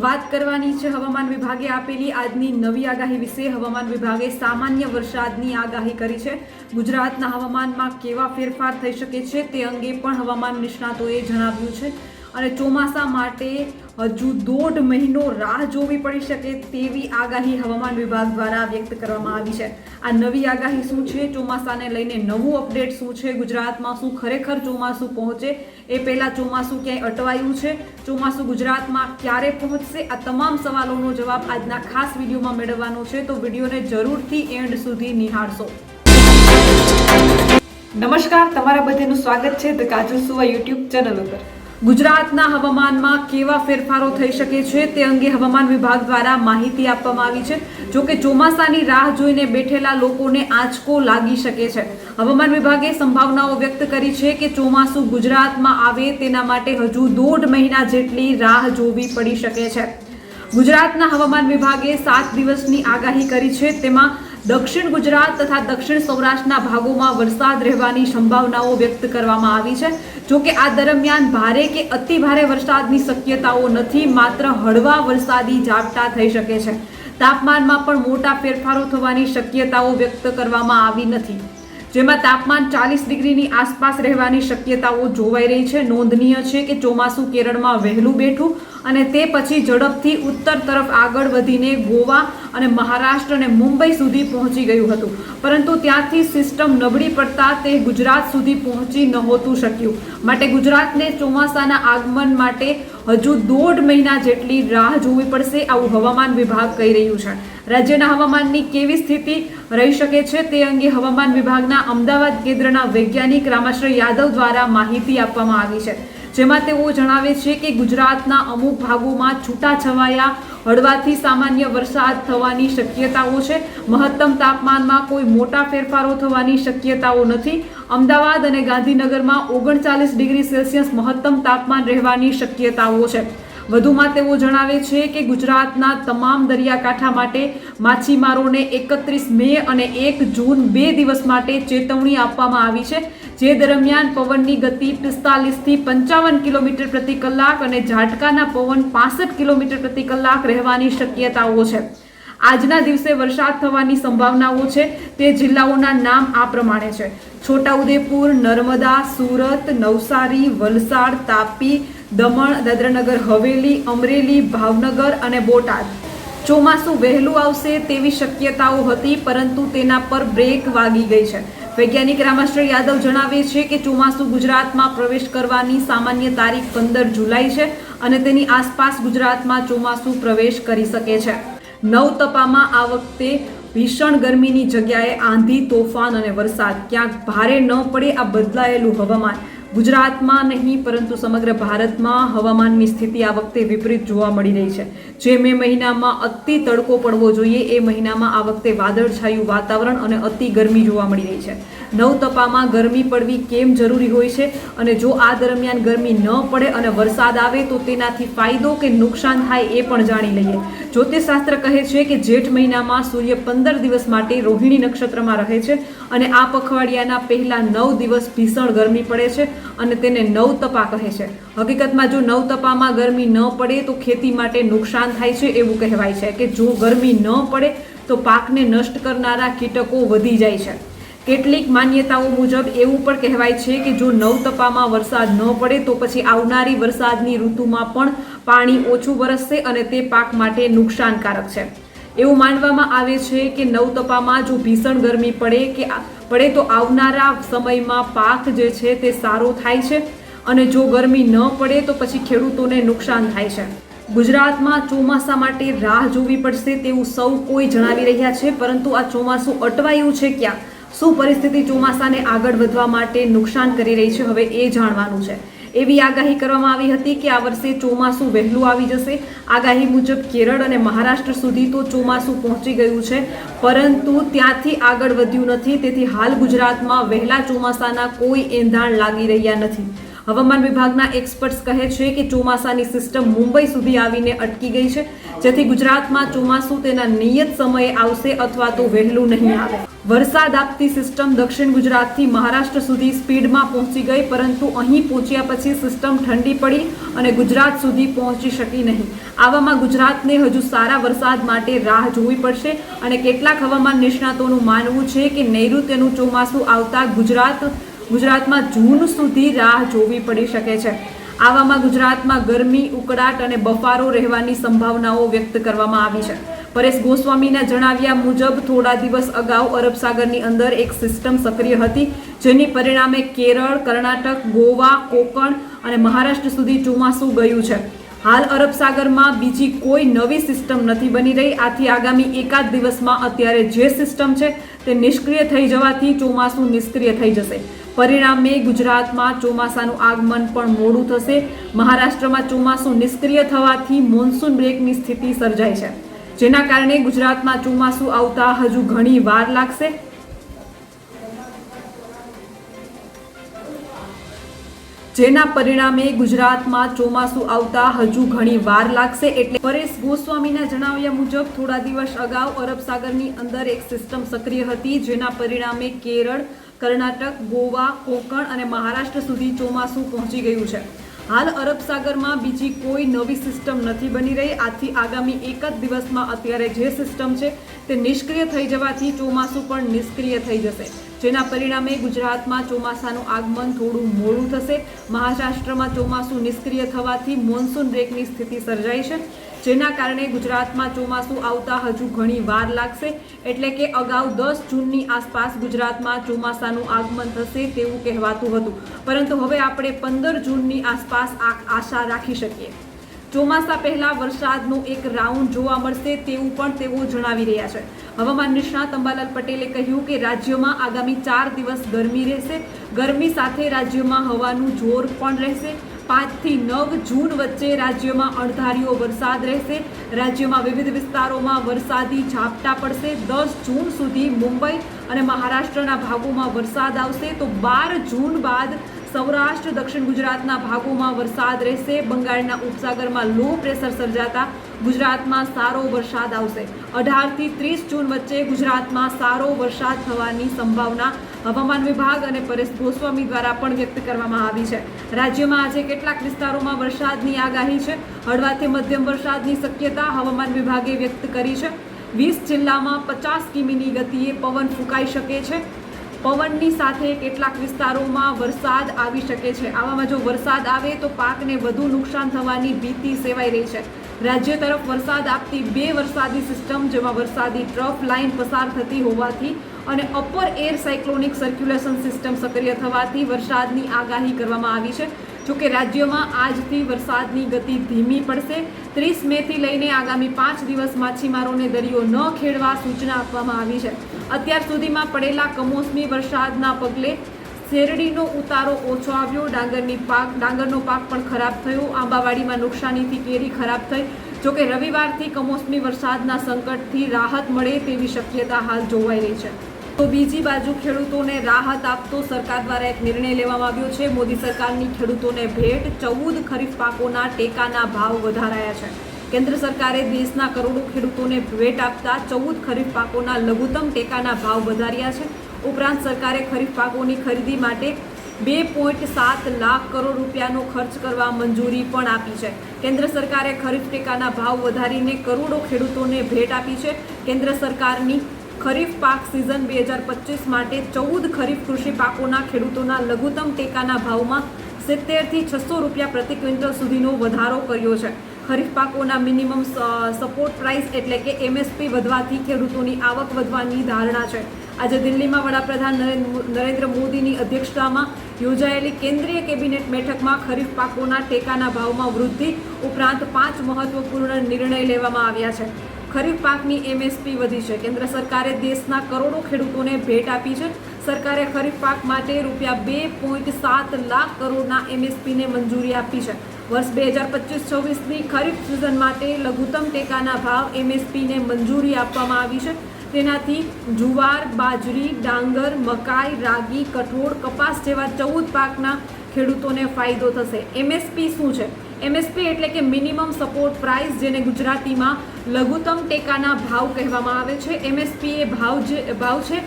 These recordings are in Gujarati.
વાત કરવાની છે હવામાન વિભાગે આપેલી આજની નવી આગાહી વિશે. હવામાન વિભાગે સામાન્ય વરસાદની આગાહી કરી છે. ગુજરાતના હવામાનમાં કેવા ફેરફાર થઈ શકે છે તે અંગે પણ હવામાન નિષ્ણાતોએ જણાવ્યું છે. અને ચોમાસા માટે હજુ દોઢ મહિનો રાહ જોવી પડી શકે તેવી આગાહી હવામાન વિભાગ દ્વારા વ્યક્ત કરવામાં આવી છે. આ નવી આગાહી શું છે? ચોમાસાને લઈને નવું અપડેટ શું છે? ગુજરાતમાં શું ખરેખર ચોમાસું પહોંચે? એ પહેલાં ચોમાસું ક્યાંય અટવાયું છે? ચોમાસું ગુજરાતમાં ક્યારે પહોંચશે? આ તમામ સવાલોનો જવાબ આજના ખાસ વિડીયોમાં મેળવવાનો છે. તો વિડીયોને જરૂરથી એન્ડ સુધી નિહાળશો. નમસ્કાર. તમારા બધાનું સ્વાગત છે ધ કાજલ સુવા યુટ્યુબ ચેનલ ઉપર. ગુજરાતના હવામાનમાં કેવા ફેરફારો થઈ શકે છે તે અંગે હવામાન વિભાગ દ્વારા માહિતી આપવામાં આવી છે. જો કે ચોમાસાની રાહ જોઈને બેઠેલા લોકોને આંચકો લાગી શકે છે. હવામાન વિભાગે સંભાવનાઓ વ્યક્ત કરી છે કે ચોમાસું ગુજરાતમાં આવે તેના માટે હજુ દોઢ મહિના જેટલી રાહ જોવી પડી શકે છે. ગુજરાતના હવામાન વિભાગે સાત દિવસની આગાહી કરી છે. તેમાં દક્ષિણ ગુજરાત તથા દક્ષિણ સૌરાષ્ટ્રના ભાગોમાં વરસાદ રહેવાની સંભાવનાઓ વ્યક્ત કરવામાં આવી છે. જો કે આ દરમિયાન ભારે કે અતિ ભારે વરસાદની શક્યતાઓ નથી, માત્ર હળવા વરસાદી ઝાપટા થઈ શકે છે. તાપમાનમાં પણ મોટા ફેરફારો થવાની શક્યતાઓ વ્યક્ત કરવામાં આવી નથી. જેમાં તાપમાન ચાલીસ ડિગ્રીની આસપાસ રહેવાની શક્યતાઓ જોવાઈ રહી છે. નોંધનીય છે કે ચોમાસું કેરળમાં વહેલું બેઠું અને તે પછી ઝડપથી ઉત્તર તરફ આગળ વધીને ગોવા અને મહારાષ્ટ્ર અને મુંબઈ સુધી પહોંચી ગયું હતું. પરંતુ ત્યાંથી સિસ્ટમ નબળી પડતા તે ગુજરાત સુધી પહોંચી નહોતું શક્યું. માટે ગુજરાતને ચોમાસાના આગમન માટે હજુ દોઢ મહિના જેટલી રાહ જોવી પડશે, આવું હવામાન વિભાગ કહી રહ્યું છે. રાજ્યના હવામાનની કેવી સ્થિતિ રહી શકે છે તે અંગે હવામાન વિભાગના અમદાવાદ કેન્દ્રના વૈજ્ઞાનિક રામાશ્રય યાદવ દ્વારા માહિતી આપવામાં આવી છે. જેમાં તેઓ જણાવે છે કે ગુજરાતના અમુક ભાગોમાં છૂટાછવાયા હળવાથી સામાન્ય વરસાદ થવાની શક્યતાઓ છે. મહત્તમ તાપમાનમાં કોઈ મોટા ફેરફારો થવાની શક્યતાઓ નથી. અમદાવાદ અને ગાંધીનગરમાં ઓગણચાલીસ ડિગ્રી સેલ્સિયસ મહત્તમ તાપમાન રહેવાની શક્યતાઓ છે. વધુમાં તેઓ જણાવે છે કે ગુજરાતના તમામ દરિયાકાંઠા માટે માછીમારોને એકત્રીસ મે અને એક જૂન બે દિવસ માટે ચેતવણી આપવામાં આવી છે, જે દરમિયાન પવનની ગતિ પિસ્તાલીસથી પંચાવન કિલોમીટર પ્રતિ કલાક અને ઝાટકાના પવન પાસઠ કિલોમીટર પ્રતિ કલાક રહેવાની શક્યતાઓ છે. આજના દિવસે વરસાદ થવાની સંભાવનાઓ છે, તે જિલ્લાઓના નામ આ પ્રમાણે છે. છોટાઉદેપુર, નર્મદા, સુરત, નવસારી, વલસાડ, તાપી દમણ, દાદરાનગર, હવેલી, અમરેલી, ભાવનગર અને બોટાદ. ચોમાસું વહેલું આવશે તેવી શક્યતાઓ હતી, પરંતુ તેના પર બ્રેક વાગી ગઈ છે. વૈજ્ઞાનિક રામાશ્રય યાદવ જણાવે છે કે ચોમાસું ગુજરાતમાં પ્રવેશ કરવાની સામાન્ય તારીખ પંદર જુલાઈ છે અને તેની આસપાસ ગુજરાતમાં ચોમાસું પ્રવેશ કરી શકે છે. નવતપામાં આ વખતે ભીષણ ગરમીની જગ્યાએ આંધી, તોફાન અને વરસાદ. ક્યાંક ભારે ન પડે આ બદલાયેલું હવામાન. ગુજરાતમાં નહીં, પરંતુ સમગ્ર ભારતમાં હવામાનની સ્થિતિ આ વખતે વિપરીત જોવા મળી રહી છે. જે મે મહિનામાં અતિ તડકો પડવો જોઈએ, એ મહિનામાં આ વખતે વાદળછાયું વાતાવરણ અને અતિ ગરમી જોવા મળી રહી છે. નવતપામાં ગરમી પડવી કેમ જરૂરી હોય છે? અને જો આ દરમિયાન ગરમી ન પડે અને વરસાદ આવે, તો તેનાથી ફાયદો કે નુકસાન થાય એ પણ જાણી લઈએ. જ્યોતિષશાસ્ત્ર કહે છે કે જેઠ મહિનામાં સૂર્ય પંદર દિવસ માટે રોહિણી નક્ષત્રમાં રહે છે. અને આ પખવાડિયાના પહેલા નવ દિવસ ભીષણ ગરમી પડે છે અને તેને નવતપા કહે છે. હકીકતમાં જો નવતપામાં ગરમી ન પડે તો ખેતી માટે નુકસાન થાય છે એવું કહેવાય છે કે જો ગરમી ન પડે તો પાકને નષ્ટ કરનારા કીટકો વધી જાય છે. કેટલીક માન્યતાઓ મુજબ એવું પણ કહેવાય છે કે જો નવતપામાં વરસાદ ન પડે તો પછી આવનારી વરસાદની ઋતુમાં પણ પાણી ઓછું વરસશે અને તે પાક માટે નુકસાનકારક છે. એવું માનવામાં આવે છે કે નવતપામાં જો ભીષણ ગરમી પડે કે પડે તો આવનારા સમયમાં પાક જે છે તે સારો થાય છે અને જો ગરમી ન પડે તો પછી ખેડૂતોને નુકસાન થાય છે. ગુજરાતમાં ચોમાસા માટે રાહ જોવી પડશે તેવું સૌ કોઈ જણાવી રહ્યા છે, પરંતુ આ ચોમાસું અટવાયું છે ક્યાં? શું પરિસ્થિતિ ચોમાસાને આગળ વધવા માટે નુકસાન કરી રહી છે? હવે એ જાણવાનું છે. એવી આગાહી કરવામાં આવી હતી કે આ વર્ષે ચોમાસું વહેલું આવી જશે. આગાહી મુજબ કેરળ અને મહારાષ્ટ્ર સુધી તો ચોમાસું પહોંચી ગયું છે, પરંતુ ત્યાંથી આગળ વધ્યું નથી. તેથી હાલ ગુજરાતમાં વહેલા ચોમાસાના કોઈ એંધાણ લાગી રહ્યા નથી. હવામાન વિભાગના એક્સપર્ટ્સ કહે છે કે ચોમાસાની સિસ્ટમ મુંબઈ સુધી આવીને અટકી ગઈ છે, જેથી ગુજરાતમાં ચોમાસું તેના નિયત સમયે આવશે અથવા તો વહેલું નહીં આવે. વરસાદ આપતી સિસ્ટમ દક્ષિણ ગુજરાતથી મહારાષ્ટ્ર સુધી સ્પીડમાં પહોંચી ગઈ, પરંતુ અહીં પહોંચ્યા પછી સિસ્ટમ ઠંડી પડી અને ગુજરાત સુધી પહોંચી શકી નહીં. આવામાં ગુજરાતને હજુ સારા વરસાદ માટે રાહ જોવી પડશે અને કેટલાક હવામાન નિષ્ણાતોનું માનવું છે કે નૈઋત્યનું ચોમાસું આવતા ગુજરાત ગુજરાતમાં જૂન સુધી રાહ જોવી પડી શકે છે. આવામાં ગુજરાતમાં ગરમી, ઉકળાટ અને બફારો રહેવાની સંભાવનાઓ વ્યક્ત કરવામાં આવી છે. પરેશ ગોસ્વામીના જણાવ્યા મુજબ થોડા દિવસ અગાઉ અરબ સાગરની અંદર એક સિસ્ટમ સક્રિય હતી, જેની પરિણામે કેરળ, કર્ણાટક, ગોવા, કોકણ અને મહારાષ્ટ્ર સુધી ચોમાસું ગયું છે. હાલ અરબ સાગરમાં બીજી કોઈ નવી સિસ્ટમ નથી બની રહી. આથી આગામી એકાદ દિવસમાં અત્યારે જે સિસ્ટમ છે તે નિષ્ક્રિય થઈ જવાથી ચોમાસું નિષ્ક્રિય થઈ જશે. પરિણામે ગુજરાતમાં ચોમાસાનું આગમન પણ મોડું થશે. મહારાષ્ટ્રમાં ચોમાસું નિષ્ક્રિય થવાથી મોન્સૂન બ્રેકની સ્થિતિ સર્જાય છે. જેના કારણે ગુજરાતમાં ચોમાસું આવતા હજુ ઘણી વાર લાગશે. જેના પરિણામે ગુજરાતમાં ચોમાસું આવતા હજુ ઘણી વાર લાગશે એટલે પરેશ ગોસ્વામીના જણાવ્યા મુજબ થોડા દિવસ અગાઉ અરબ સાગરની અંદર એક સિસ્ટમ સક્રિય હતી જેના પરિણામે કેરળ, કર્ણાટક, ગોવા, કોંકણ અને મહારાષ્ટ્ર સુધી ચોમાસું પહોંચી ગયું છે. હાલ અરબ સાગરમાં બીજી કોઈ નવી સિસ્ટમ નથી બની રહી. આથી આગામી એક જ દિવસમાં અત્યારે જે સિસ્ટમ છે તે નિષ્ક્રિય થઈ જવાથી ચોમાસું પણ નિષ્ક્રિય થઈ જશે. જેના પરિણામે ગુજરાતમાં ચોમાસાનું આગમન થોડું મોડું થશે. મહારાષ્ટ્રમાં ચોમાસું નિષ્ક્રિય થવાથી મોન્સૂન બ્રેકની સ્થિતિ સર્જાઈ છે. જેના કારણે ગુજરાતમાં ચોમાસું આવતા હજુ ઘણી વાર લાગશે. એટલે કે અગાઉ દસ જૂનની આસપાસ ગુજરાતમાં ચોમાસાનું આગમન થશે તેવું કહેવાતું હતું. પરંતુ હવે આપણે પંદર જૂનની આસપાસ આ આશા રાખી શકીએ. ચોમાસા પહેલા વરસાદનો એક રાઉન્ડ જોવા મળશે તેવું પણ તેઓ જણાવી રહ્યા છે. હવામાન નિષ્ણાત અંબાલાલ પટેલે કહ્યું કે રાજ્યમાં આગામી ચાર દિવસ ગરમી રહેશે. ગરમી સાથે રાજ્યમાં હવાનું જોર પણ રહેશે. પાંચથી નવ જૂન વચ્ચે રાજ્યમાં અણધાર્યો વરસાદ રહેશે. રાજ્યમાં વિવિધ વિસ્તારોમાં વરસાદી ઝાપટા પડશે. દસ જૂન સુધી મુંબઈ અને મહારાષ્ટ્રના ભાગોમાં વરસાદ આવશે. તો બાર જૂન બાદ સૌરાષ્ટ્ર, દક્ષિણ ગુજરાતના ભાગોમાં વરસાદ રહેશે. બંગાળના ઉપસાગરમાં લો પ્રેશર સર્જાતા ગુજરાતમાં સારો વરસાદ આવશે. અઢારથી ત્રીસ જૂન વચ્ચે ગુજરાતમાં સારો વરસાદ થવાની સંભાવના હવામાન વિભાગ અને પરેશ ગોસ્વામી દ્વારા પણ વ્યક્ત કરવામાં આવી છે. રાજ્યમાં આજે કેટલાક વિસ્તારોમાં વરસાદની આગાહી છે. હળવાથી મધ્યમ વરસાદની શક્યતા હવામાન વિભાગે વ્યક્ત કરી છે. વીસ જિલ્લામાં પચાસ કિમીની ગતિએ પવન ફૂંકાઈ શકે છે. પવનની સાથે કેટલાક વિસ્તારોમાં વરસાદ આવી શકે છે. આવામાં જો વરસાદ આવે તો પાકને વધુ નુકસાન થવાની ભીતિ સેવાઈ રહી છે. રાજ્ય તરફ વરસાદ આપતી બે વરસાદી સિસ્ટમ, જેમાં વરસાદી ટ્રફ લાઇન પસાર થતી હોવાથી અને upper air cyclonic circulation system સક્રિય થવાથી વરસાદની આગાહી કરવામાં આવી છે. જોકે રાજ્યમાં આજથી વરસાદની ગતિ ધીમી પડશે. ત્રીસ મેથી લઈને આગામી પાંચ દિવસ માછીમારોને દરિયો ન ખેડવા સૂચના આપવામાં આવી છે. અત્યાર સુધીમાં પડેલા કમોસમી વરસાદના પગલે શેરડીનો ઉતારો ઓછો આવ્યો. ડાંગરની પાક, ડાંગરનો પાક પણ ખરાબ થયો. આંબાવાડીમાં નુકસાનીથી કેરી ખરાબ થઈ. જોકે રવિવારથી કમોસમી વરસાદના સંકટથી રાહત મળે તેવી શક્યતા હાલ જોવાઈ રહી છે. તો બીજી બાજુ ખેડૂતોને રાહત આપતો સરકાર દ્વારા એક નિર્ણય લેવામાં આવ્યો છે. મોદી સરકારની ખેડૂતોને ભેટ, ચૌદ ખરીફ પાકોના ટેકાના ભાવ વધારાયા છે. કેન્દ્ર સરકારે દેશના કરોડો ખેડૂતોને ભેટ આપતા ચૌદ ખરીફ પાકોના લઘુત્તમ ટેકાના ભાવ વધાર્યા છે. ઉપરાંત સરકારે ખરીફ પાકોની ખરીદી માટે બે પોઈન્ટ સાત લાખ કરોડ રૂપિયાનો ખર્ચ કરવા મંજૂરી પણ આપી છે. કેન્દ્ર સરકારે ખરીફ ટેકાના ભાવ વધારીને કરોડો ખેડૂતોને ભેટ આપી છે. કેન્દ્ર સરકારની ખરીફ પાક સિઝન બે હજાર પચીસ માટે ચૌદ ખરીફ કૃષિ પાકોના ખેડૂતોના લઘુત્તમ ટેકાના ભાવમાં સિત્તેરથી છસો રૂપિયા પ્રતિ ક્વિન્ટલ સુધીનો વધારો કર્યો છે. ખરીફ પાકોના મિનિમમ સપોર્ટ પ્રાઇસ એટલે કે એમએસપી વધવાથી ખેડૂતોની આવક વધવાની ધારણા છે. આજે દિલ્હીમાં વડાપ્રધાન નરેન્દ્ર નરેન્દ્ર મોદીની અધ્યક્ષતામાં યોજાયેલી કેન્દ્રીય કેબિનેટ બેઠકમાં ખરીફ પાકોના ટેકાના ભાવમાં વૃદ્ધિ ઉપરાંત પાંચ મહત્વપૂર્ણ નિર્ણય લેવામાં આવ્યા છે. ખરીફ પાકની એમએસપી વધી છે. કેન્દ્ર સરકારે દેશના કરોડો ખેડૂતોને ભેટ આપી છે. સરકારે ખરીફ પાક માટે રૂપિયા બે પોઈન્ટ સાત લાખ કરોડના એમએસપીને મંજૂરી આપી છે. વર્ષ બે હજાર પચીસ છવ્વીસની ખરીફ સિઝન માટે લઘુત્તમ ટેકાના ભાવ એમએસપીને મંજૂરી આપવામાં આવી છે. તેનાથી જુવાર, બાજરી, ડાંગર, મકાઈ, રાગી, કઠોળ, કપાસ જેવા ચૌદ પાકના ખેડૂતોને ફાયદો થશે. એમએસપી શું છે? એમએસપી એટલે કે મિનિમમ સપોર્ટ પ્રાઇસ જેને ગુજરાતીમાં લઘુત્તમ ટેકાના ભાવ કહેવામાં આવે છે. એમએસપી એ ભાવ જે, ભાવ છે,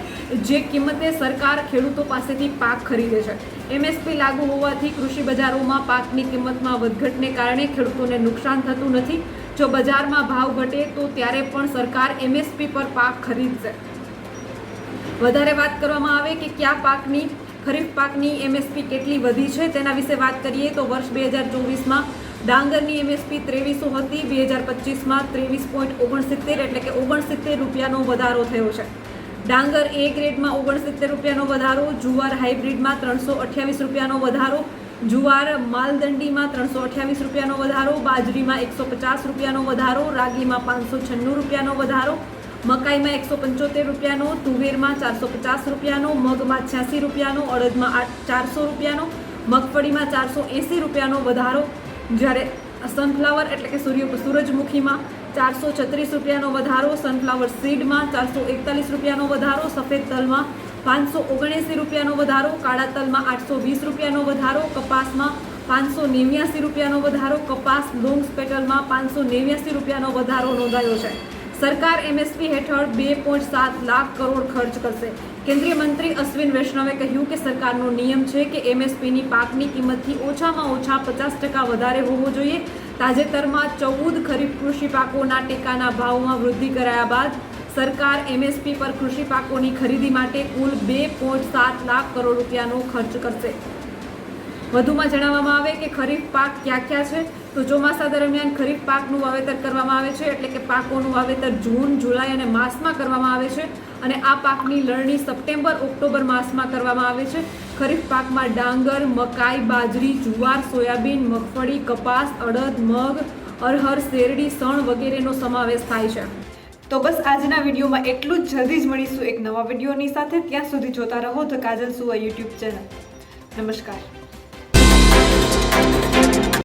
જે કિંમતે સરકાર ખેડૂતો પાસેથી પાક ખરીદે છે. એમએસપી લાગુ હોવાથી કૃષિ બજારોમાં પાકની કિંમતમાં વધઘટને કારણે ખેડૂતોને નુકસાન થતું નથી. જો બજારમાં ભાવ ઘટે, તો ત્યારે પણ સરકાર એમએસપી પર પાક ખરીદશે. વધારે વાત કરવામાં આવે કે કયા પાકની, ખરીફ પાકની એમએસપી કેટલી વધી છે, તેના વિશે વાત કરીએ તો વર્ષ બે હજાર ચોવીસમાં ડાંગરની એમએસપી ત્રેવીસો હતી. બે હજાર પચીસમાં ત્રેવીસ પોઈન્ટ ઓગણસિત્તેર એટલે કે ઓગણસિત્તેર રૂપિયાનો વધારો થયો છે. ડાંગર એ ગ્રેડમાં ઓગણસિત્તેર રૂપિયાનો વધારો, જુવાર હાઇબ્રિડમાં ત્રણસો અઠ્યાવીસ રૂપિયાનો વધારો, જુવાર માલદંડીમાં ત્રણસો અઠ્યાવીસ રૂપિયાનો વધારો, બાજરીમાં એકસો પચાસ રૂપિયાનો વધારો, રાગીમાં પાંચસો છન્નું રૂપિયાનો વધારો, મકાઈમાં એકસો પંચોતેર રૂપિયાનો, તુવેરમાં ચારસો પચાસ રૂપિયાનો, મગમાં છ્યાસી રૂપિયાનો, અડદમાં ચારસો રૂપિયાનો, મગફળીમાં ચારસો એંસી રૂપિયાનો વધારો જ્યારે સનફ્લાવર એટલે કે સૂર્ય સૂરજમુખીમાં ચારસો છત્રીસ રૂપિયાનો વધારો સનફ્લાવર સીડમાં ચારસો એકતાલીસ રૂપિયાનો વધારો, સફેદ તલમાં પાંચસો ઓગણએંસી રૂપિયાનો વધારો, કાળા તલમાં આઠસો વીસ રૂપિયાનો વધારો, કપાસમાં પાંચસો નેવ્યાસી રૂપિયાનો વધારો, કપાસ લોંગ સ્પેટલમાં પાંચસો નેવ્યાસી રૂપિયાનો વધારો નોંધાયો છે. સરકાર એમએસપી હેઠળ બે પોઈન્ટ સાત લાખ કરોડ ખર્ચ કરશે. કેન્દ્રીય મંત્રી અશ્વિન વૈષ્ણવે કહ્યું કે સરકારનો નિયમ છે કે એમએસપીની પાકની કિંમતથી ઓછામાં ઓછા પચાસ ટકા વધારે હોવો જોઈએ. તાજેતરમાં ચૌદ ખરીફ કૃષિ પાકોના ટેકાના ભાવમાં વૃદ્ધિ કરાયા બાદ સરકાર એમએસપી પર કૃષિ પાકોની ખરીદી માટે કુલ બે પોઈન્ટ સાત લાખ કરોડ રૂપિયાનો ખર્ચ કરશે. વધુમાં જણાવવામાં આવે કે ખરીફ પાક ક્યાં ક્યાં છે? તો ચોમાસા દરમિયાન ખરીફ પાકનું વાવેતર કરવામાં આવે છે, એટલે કે પાકોનું વાવેતર જૂન, જુલાઈ અને માસમાં કરવામાં આવે છે. અને આ પાકની લણણી સપ્ટેમ્બર, ઓક્ટોબર માસમાં કરવામાં આવે છે. ખરીફ પાકમાં ડાંગર, મકાઈ, બાજરી, જુવાર, સોયાબીન, મગફળી, કપાસ, અડદ, મગ, અરહર, શેરડી, સણ વગેરેનો સમાવેશ થાય છે. તો બસ આજના વિડીયોમાં એટલું જ. જલ્દી જ મળીશું એક નવા વિડીયોની સાથે. ત્યાં સુધી જોતા રહો ધ કાજલ સુવા યુટ્યુબ ચેનલ. નમસ્કાર.